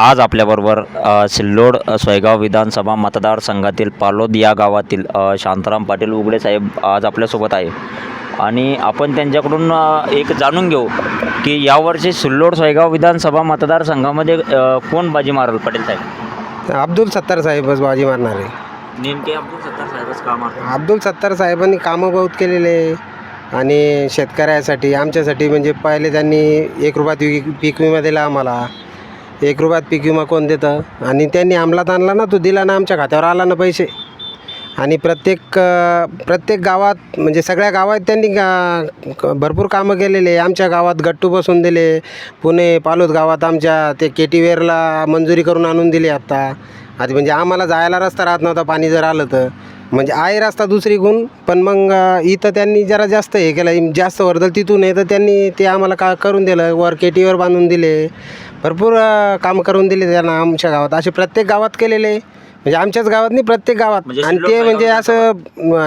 आज आपल्याबरोबर सिल्लोड सोयगाव विधानसभा मतदारसंघातील पालोद या गावातील शांताराम पाटील उगडे साहेब आज आपल्यासोबत आहे आणि आपण त्यांच्याकडून एक जाणून घेऊ की यावर्षी सिल्लोड सोयगाव विधानसभा मतदारसंघामध्ये कोण बाजी मारल पाटील साहेब? अब्दुल सत्तार साहेबच बाजी मारणार आहे. नेमके अब्दुल सत्तार साहेबच का मारतात अब्दुल सत्तार साहेबांनी कामं बहुत केलेले आणि शेतकऱ्यासाठी आमच्यासाठी म्हणजे पहिले त्यांनी एक रुपयात पीक विमा दिला आम्हाला. एक रुपयात पीक विमा कोण देतं? आणि त्यांनी अंमलात आणला ना तो दिला ना आमच्या खात्यावर आला ना पैसे. आणि प्रत्येक प्रत्येक गावात म्हणजे सगळ्या गावात त्यांनी गा- भरपूर कामं केलेले. आमच्या गावात गट्टू बसून दिले. पुणे पालोद गावात आमच्या ते केटीवेअरला मंजुरी करून आणून दिली आत्ता आधी म्हणजे आम्हाला जायला रस्ता राहत नव्हता पाणी जर आलं तर. म्हणजे आहे रस्ता दुसरीकडून पण मग इथं त्यांनी जरा जास्त हे केलं जास्त वर्दल तिथून आहे तर त्यांनी ते आम्हाला का करून दिलं वर केटीवर बांधून दिले. भरपूर कामं करून दिले त्यांना आमच्या गावात. असे प्रत्येक गावात केलेले. म्हणजे आमच्याच गावात नाही प्रत्येक गावात. म्हणजे आणि ते म्हणजे असं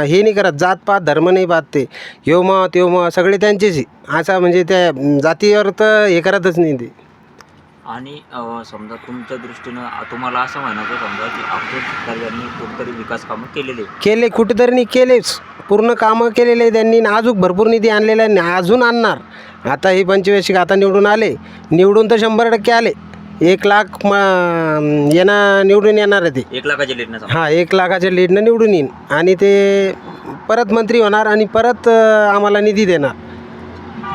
हे नाही करत जात पात धर्म नाही पात ते. यो मग त्यो मग सगळे त्यांचेच. असा म्हणजे त्या जातीवर तर हे करतच नाही ते. आणि समजा तुमच्या दृष्टीनं तुम्हाला असं म्हणायचं समजा की सत्तार यांनी कुठेतरी विकास कामं केलेले. केले कुठेतरी नाही केलेच. पूर्ण कामं केलेले त्यांनी आणि अजून भरपूर निधी आणलेला आहे. आणि अजून आणणार. आता हे पंचवार्षिक आता निवडून आले. निवडून तर शंभर टक्के आले. एक लाख म येणं निवडून येणार आहे ते. एक लाखाची लीडनं हां एक लाखाच्या लीडनं निवडून येईन. आणि ते परत मंत्री होणार आणि परत अ, आम्हाला निधी देणार.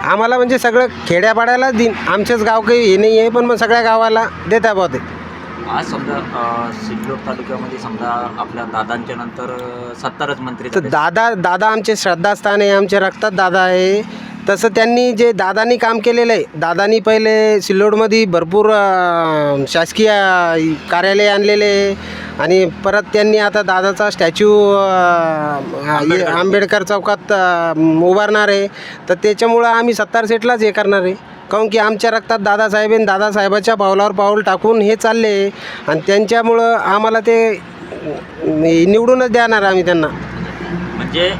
आम्हाला म्हणजे सगळं खेड्यापाड्यालाच देईन आमचंच गाव काही हे नाही आहे पण मग सगळ्या गावाला देता बा ते. आज समजा अ, सिल्लोड तालुक्यामध्ये समजा आपल्या दादांच्या नंतर अ, सत्तारच मंत्री तर दादा दादा आमचे श्रद्धास्थान आहे आमच्या रक्तात दादा आहे. तसं त्यांनी जे दादानी काम केलेलं आहे दादानी पहिले सिल्लोडमध्ये भरपूर अ, शासकीय कार्यालय आणलेले आहे. आणि परत त्यांनी आता दादाचा स्टॅच्यू आंबेडकर चौकात उभारणार आहे. तर त्याच्यामुळं आम्ही सत्तार सेटलाच हे करणार आहे. काऊन की आमच्या रक्तात दादासाहेब आहे दादासाहेबाच्या पावलावर पाऊल टाकून हे चालले आहे. आणि त्यांच्यामुळं आम्हाला ते निवडूनच देणार आम्ही त्यांना. म्हणजे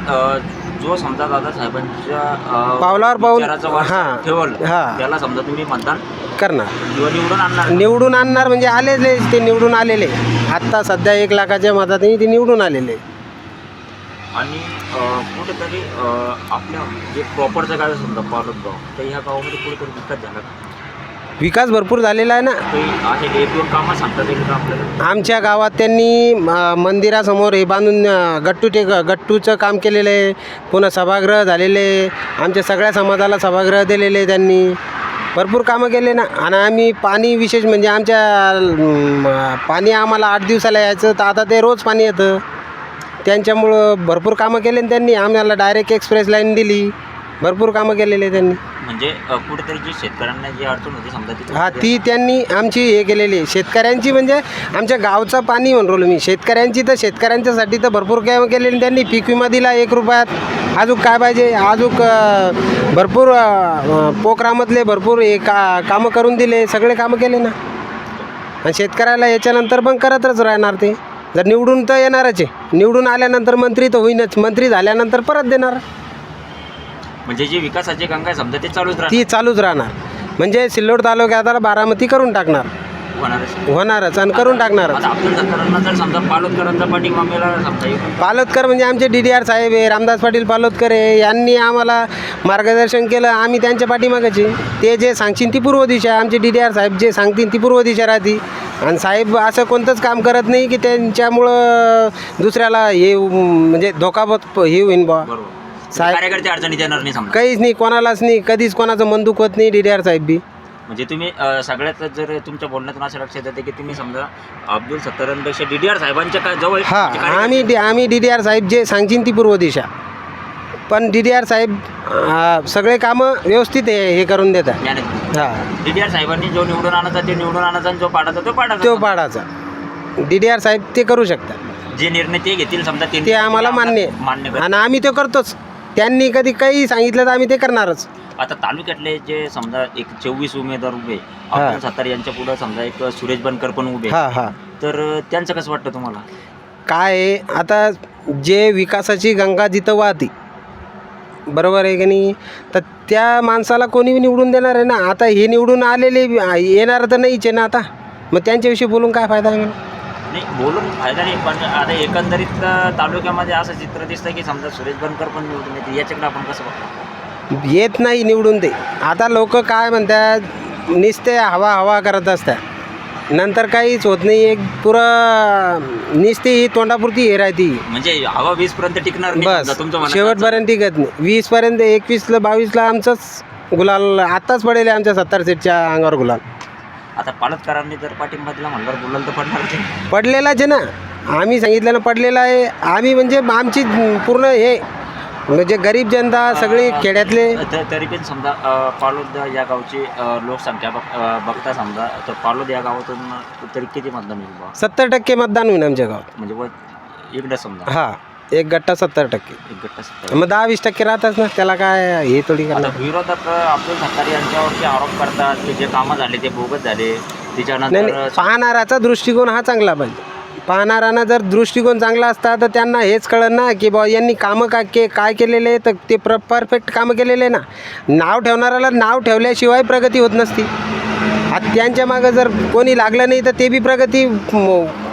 जो समजा दादा साहेबांच्या अ, पावलावर पाऊल- हां. हां. त्याला समजा तुम्ही मतदान करणार. निवडून आणणार? निवडून आणणार म्हणजे आलेले ते निवडून आलेले. आत्ता सध्या एक लाखाच्या मतातही ते निवडून आलेले आणि अ, कुठेतरी अ, आपल्या जे प्रॉपरचं गाव आहे समजा पालक गाव तर ह्या गावामध्ये कुठेतरी विकास झाला का? विकास भरपूर झालेला आहे ना. काही आहे एक दोन कामं सांगता येईल का आपल्याला. आमच्या गावात त्यांनी मंदिरासमोर हे बांधून अ, गट्टू टे गट्टूचं काम केलेलं आहे. पुन्हा सभागृह झालेले आहे. आमच्या सगळ्या समाजाला सभागृह दिलेले आहे त्यांनी. भरपूर कामं केले ना. आणि आम्ही पाणी विशेष म्हणजे आमच्या पाणी आम्हाला आठ दिवसाला यायचं तर आता ते रोज पाणी येतं. त्यांच्यामुळं भरपूर कामं केले ना त्यांनी. आम्हाला डायरेक्ट एक्सप्रेस लाईन दिली. भरपूर कामं केलेले त्यांनी. म्हणजे कुठेतरी जी शेतकऱ्यांना जी अडचण होती समजा ती हा ती त्यांनी आमची हे केलेली आहे. शेतकऱ्यांची म्हणजे आमच्या गावचं पाणी म्हणून राहिलो मी. शेतकऱ्यांची तर शेतकऱ्यांच्यासाठी तर भरपूर काय केलेली त्यांनी. पीक विमा दिला एक रुपयात. अजून काय पाहिजे? अजून अ, भरपूर पोखरामधले भरपूर हे का कामं करून दिले सगळे कामं केले ना. आणि शेतकऱ्याला याच्यानंतर पण करतच राहणार ते. जर निवडून तर येणारच आहे. निवडून आल्यानंतर मंत्री तर होईनच. मंत्री झाल्यानंतर परत देणार. म्हणजे जी विकासाची गंगा आहे समजा ते चालूच राहणार. ती चालूच राहणार. म्हणजे सिल्लोड तालुक्यात बारामती करून टाकणार. होणारच. होणारच आणि करून टाकणारच. आता अब्दुल सत्तारांना जर समजा पालोदकरांचा पाठिंबा मिळाला समजा इकडून पालोदकर म्हणजे आमचे डी डी आर साहेब आहे रामदास पाटील पालोदकर आहे यांनी आम्हाला मार्गदर्शन केलं आम्ही त्यांच्या पाठीमागाचे. ते जे सांगतील ती पूर्व दिशा आमचे डी डी आर साहेब जे सांगतील ती पूर्व दिशा राहते. आणि साहेब असं कोणतंच काम करत नाही की त्यांच्यामुळं दुसऱ्याला हे म्हणजे धोकाबत हे होईन बा बरोबर. साहेब- कार्यकर्ते अडचणीत येणार नाही समजा. काहीच नाही कोणालाच नाही कधीच कोणाचं मन दुखवत नाही डी डी आर साहेब बी. म्हणजे तुम्ही सगळ्यात जर तुमच्या बोलण्यातून असं लक्षात येतं की तुम्ही समजा अब्दुल सत्तारांपेक्षा डी डी आर साहेबांच्या काय जवळ हा म्हणजे आम्ही डी आम्ही डी डी आर साहेब जे सांगतील ती पूर्व दिशा. पण डी डी आर साहेब अं, सगळे कामं व्यवस्थित हे हे करून देतात. हां. डी डी आर साहेबांनी जो निवडून आणायचा ते निवडून आणायचा आणि जो पाडायचा तो पाडायचा. तो पाडाचा डी डी आर साहेब ते करू शकतात. जे निर्णय ते घेतील समजा ते आम्हाला मान्य आहे. मान्य कर आणि आम्ही ते करतोच. त्यांनी कधी काही सांगितलं तर आम्ही ते करणारच. आता तालुक्यातले जे समजा एक चोवीस उमेदवार उभे. अब्दुल सत्तार यांच्या पुढे समजा एक सुरेश बनकर पण उभे. हां हां. तर त्यांचं कसं वाटतं तुम्हाला? काय आहे आता जे विकासाची गंगा जिथं वाहते बरोबर आहे की नाही? तर त्या माणसाला कोणी निवडून देणार आहे ना? आता हे निवडून आलेले येणार तर नाहीच आहे ना आता? मग त्यांच्याविषयी बोलून काय फायदा आहे नाही बोलून फायदा नाही पण आता एकंदरीत तालुक्यामध्ये असं चित्र दिसतं की समजा सुरेश बनकर पण निवडून येते याच्याकडे आपण कसं बघतो? येत नाही निवडून ते. आता लोक काय म्हणतात निस्ते हवा हवा करत असतात. नंतर काहीच होत नाही एक पुरं निस्ते ही तोंडापुरती हे राहती. म्हणजे हवा वीस पर्यंत टिकणार नाही बस. समजा तुमचं म्हणणं शेवटपर्यंत टिकत नाही. वीसपर्यंत एकवीसला बावीसला आमचंच गुलाल आत्ताच पडेल आहे आमच्या सत्तर सीटच्या अंगावर गुलाल. आता पालतकरांनी जर पाठिंबा दिला म्हणल्यावर बोलायला तर पडणार नाही पडलेलाच आहे ना. आम्ही सांगितलेलं पडलेलं आहे. आम्ही म्हणजे आमची पूर्ण हे म्हणजे गरीब जनता सगळी खेड्यातले त- तरी पण समजा अ, पालोद या गावची अ, लोकसंख्या बघ अ, बघता समजा तर पालोद या गावातून तरी किती मतदान होईल? सत्तर टक्के मतदान होईल आमच्या गावात. म्हणजे व इकडं समजा. हा एक गट्टा सत्तर टक्के. एक गट सत्तर. मग दहा वीस टक्के राहतात ना त्याला काय हे थोडी आता करणार विरोधक अब्दुल सत्तार यांच्यावरती आरोप करतात की जे कामं झाले ते बोगस झाले. नाही त्याच्यानंतर नाही पाहणाराचा दृष्टिकोन हा चांगला पाहिजे. पाहणाऱ्यांना जर दृष्टिकोन चांगला असता तर त्यांना हेच कळलं ना की बॉ यांनी कामं का के काय केलेले आहे तर ते प्र परफेक्ट कामं केलेले आहे ना. नाव ठेवणाऱ्याला नाव ठेवल्याशिवाय प्रगती होत नसती. आता त्यांच्या मागं जर कोणी लागलं नाही तर ते बी प्रगती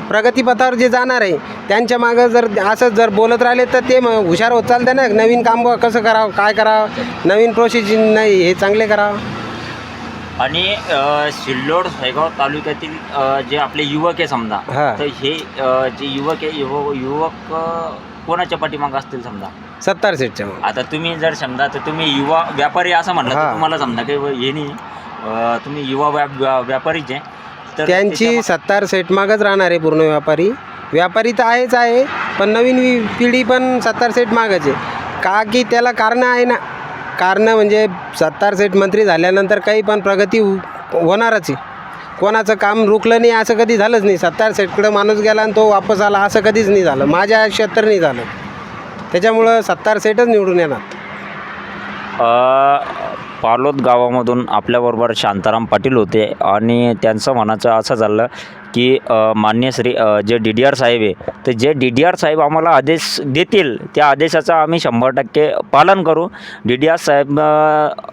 प्रगतीपथावर जे जाणार आहे त्यांच्या मागं जर असं जर बोलत राहिले तर ते मग हुशार होत चालते ना. नवीन काम कसं करावं काय करावं? नवीन प्रोसिजर नाही हे चांगले करावं. आणि सिल्लोड सोयगाव तालुक्यातील जे आपले युवक आहे समजा. तर हे जे युवक आहे युवक युवक कोणाच्या पाठीमागं असतील समजा? सत्तर सीटच्या आता तुम्ही जर समजा तर तुम्ही युवा व्यापारी असं म्हणलं तर. तुम्हाला समजा काही हे नाही. तुम्ही युवा व्या व्या- व्यापारीच आहे. तर त्यांची सत्तार सेट मागच राहणार आहे पूर्ण व्यापारी. व्यापारी तर आहेच आहे पण नवीन पिढी पण सत्तार सेट मागच आहे. का की त्याला कारणं आहे ना? कारणं म्हणजे सत्तार सेठ मंत्री झाल्यानंतर काही पण प्रगती होणारच आहे. कोणाचं काम रुकलं नाही असं कधी झालंच नाही. सत्तार सेटकडं माणूस गेला आणि तो वापस आला असं कधीच नाही झालं. माझ्या आयुष्यात तर नाही झालं. त्याच्यामुळं सत्तार सेटच निवडून येणार. पालोद गावामधून आपल्याबरोबर शांताराम पाटील होते आणि त्यांचं म्हणायचं असं झालं की मान्य श्री जे डी डी आर साहेब आहे तर जे डी डी आर साहेब आम्हाला आदेश देतील त्या आदेशाचं आम्ही शंभर टक्के पालन करू. डी डी आर साहेब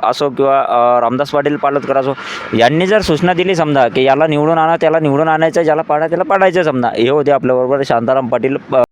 असो किंवा रामदास पाटील पालतकर असो यांनी जर सूचना दिली समजा की याला निवडून आणा त्याला निवडून आणायचं ज्याला पाडा त्याला पाडायचं समजा हे होते आपल्याबरोबर शांताराम पाटील